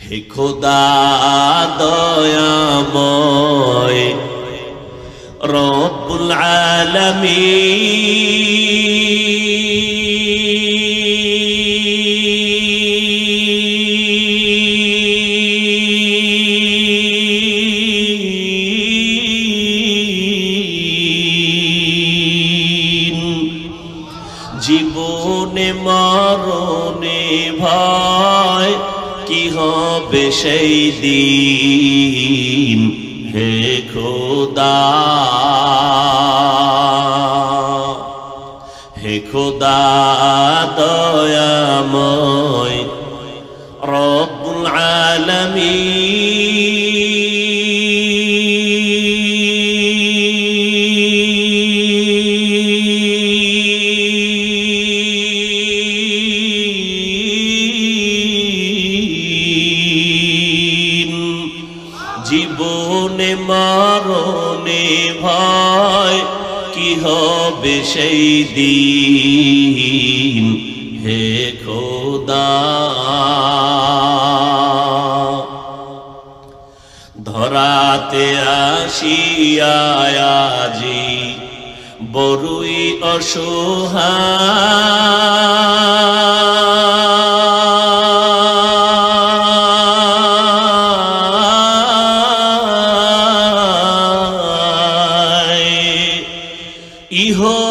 হে খোদা দয়াময় রব্বুল জীবনে মরণে ভয় কি হবে সেই দিন? হে খোদা। হে খোদা দয়াময় রব্বুল আলামিন। জীবনে মরণে ভয় কি হবে সেই দিন? হে খোদা। ধরাতে আসিয়াজি বড়ই অসহায়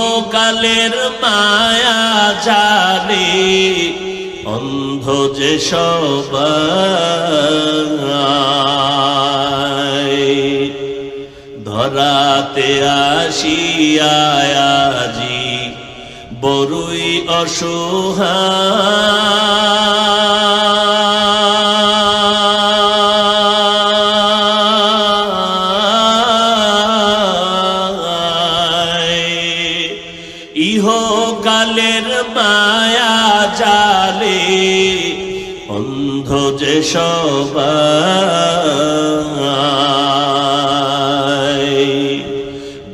ইহকালের মায়া জানে অন্ধ যে সবাই। ধরাতে আসিয়াজি বড়ই অসহায়। জালে, অন্ধ যে সবাই।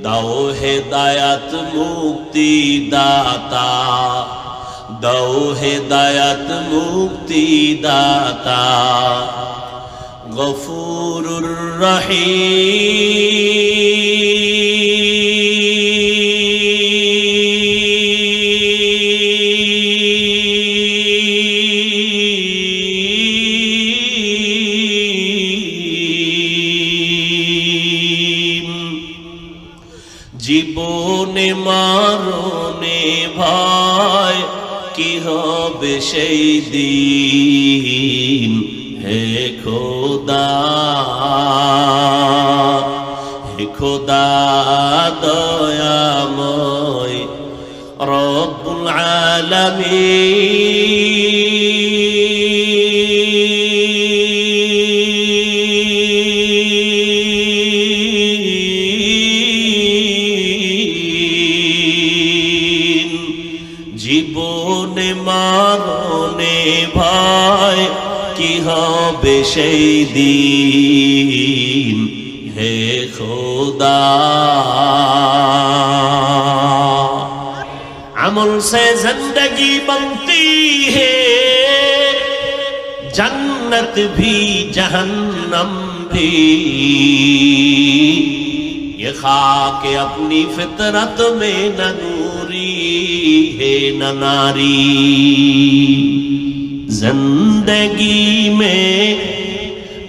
দাও হে দায়াত মুক্তি দাতা দাও হে দায়াত মুক্তি দাতা গফুরুর রহিম। জীবনে মারণে ভয় কি হবে সেই দিন? হে খোদা হে খোদা দয়াময় রব্বুল আলামিন। জীবনে মারণে ভয় কি হবে সেই দিন? হে খোদা। अमल से ज़िंदगी बनती है। जन्नत भी जहन्नम भी। ये खाक अपनी फितरत में न नूरी है, न नारी। ज़िंदगी में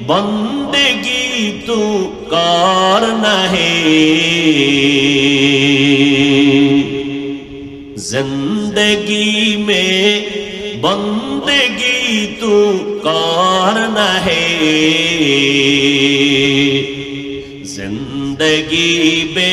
बंदगी तू कर है। ज़िंदगी में बंदगी तू कारण है? ज़िंदगी में